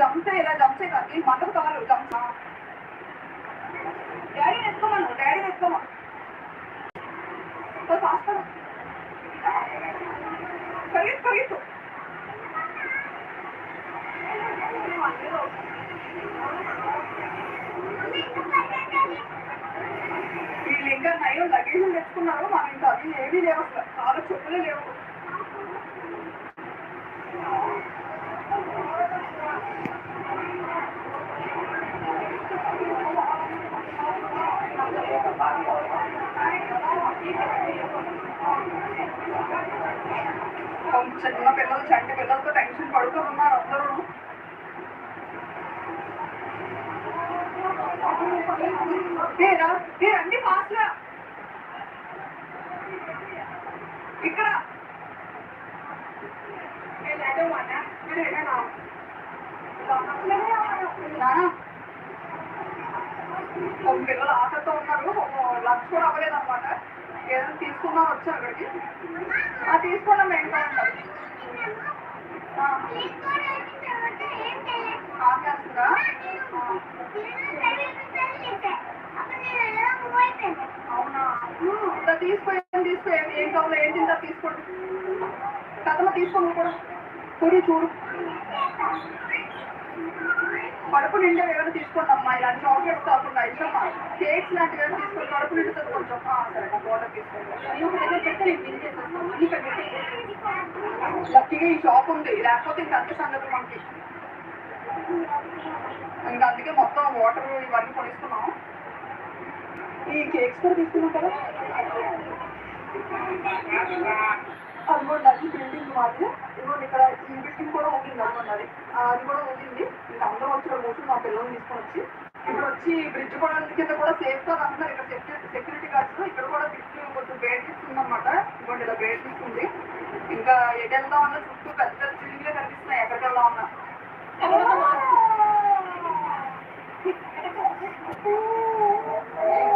Jump ఇలా jump కాదు ఈ మంటకు జంప్ డాడీ ఎత్తుకోమను డాడీ ఎత్తుకోమను ఫాస్ట్ పరిగెత్తు పరిగెత్తు వీళ్ళు ఇంకా నయం లగేజ్ తెచ్చుకున్నారు. మనం ఇంకా అవి ఏమీ లేవు అసలు. చాలా చెప్పులే లేవు. చిన్న పిల్లలు చంటి పిల్లలతో టెన్షన్ పడుతూ ఉన్నారు అందరూ ఏరా ఏ రండి ఫాస్ట్గా ఇక్కడ నానా ఒక పిల్లలు ఆశతో ఉన్నారు లంచ్ కూడా అవ్వలేదు అనమాట ఏదైనా తీసుకుందాం వచ్చాం అక్కడికి ఆ తీసుకోవడం ఏం కాదు ఆకాశంగా అవునా తీసుకో ఏం తీసుకో ఏం ఏం కావాలో ఏం తిందా తీసుకోండి కథలో తీసుకోండి కూడా చూడు చూడు. కడుపు నిండా ఏమైనా తీసుకోండి అమ్మా ఇలాంటి చాక్లెట్స్ కాకుండా ఇష్టం కేక్స్ లాంటివి ఏమైనా తీసుకోండి కడుపు నిండుతుంది కొంచెం. సరే బోర్డర్ తీసుకోండి. లక్కీగా ఈ షాప్ ఉంది లేకపోతే ఇంకా అంత సంగతి మనకి. ఇంకా అందుకే మొత్తం వాటర్ ఇవన్నీ కొనిస్తున్నాం ఈ కేక్స్ కూడా తీసుకున్నాం కదా? మాత్రం ఇదిగోండి ఇక్కడ ఈ బిల్డింగ్ కూడా ఉంటుంది అనుకున్నది అది కూడా ఉంటుంది ఇంకా అందరూ వచ్చి ఇక్కడ కూర్చొని మా పిల్లల్ని తీసుకొని వచ్చి ఇక్కడ వచ్చి బ్రిడ్జ్ కూడా కింద కూడా సేఫ్గా అంటున్నారు ఇక్కడ సెక్యూరిటీ సెక్యూరిటీ గార్డ్స్ ఇక్కడ కూడా బ్రిడ్జ్ కొంచెం బేట్ బేడ్స్ ఉందన్నమాట ఇదిగోండి ఇలా బేడ్స్ ఉంది ఇంకా ఎటు వెళ్దాం అన్న చుట్టూ పెద్ద పెద్ద బిల్డింగ్లే కనిపిస్తున్నాయి. ఎక్కడికి వెళ్దాం అన్నా